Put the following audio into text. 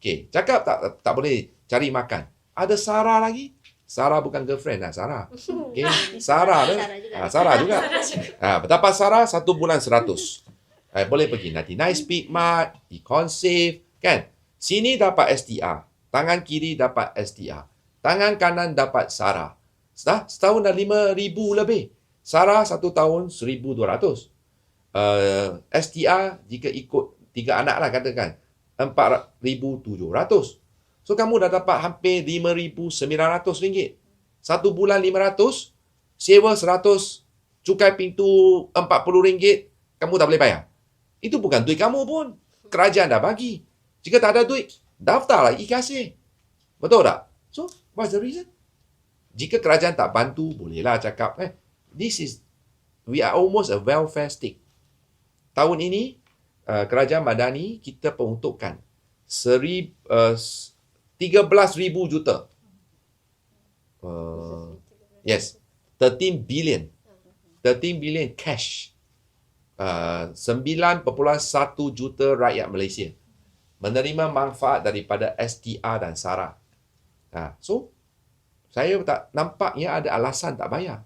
Okey, cakap tak tak boleh cari makan. Ada Sarah lagi? Sarah bukan girlfriend lah, Sarah. Okey, Sarah tu. Sarah juga. Ah, Sarah juga. Ah, betapa Sarah satu bulan seratus. Eh, boleh pergi nanti Nice Speed Mart, di Consave, kan? Sini dapat STR. Tangan kiri dapat STR. Tangan kanan dapat Sarah. Dah setahun dah lima ribu lebih. Sarah satu tahun seribu dua ratus. Uh, STR jika ikut tiga anak lah katakan empat ribu tujuh ratus. So kamu dah dapat hampir lima ribu sembilan ratus ringgit. Satu bulan lima ratus, sewa seratus, cukai pintu empat puluh ringgit, kamu tak boleh bayar. Itu bukan duit kamu pun. Kerajaan dah bagi. Jika tak ada duit, daftarlah IKASih. Betul tak? So, what's the reason? Jika kerajaan tak bantu, bolehlah cakap, eh, this is, we are almost a welfare state. Tahun ini, uh, kerajaan Madani, kita peruntukkan seri, uh, 13 ribu juta. Uh, yes, 13 billion. 13 billion cash. Uh, 9.1 juta rakyat Malaysia menerima manfaat daripada STR dan SARA. Ha, so, saya tak nampaknya ada alasan tak bayar.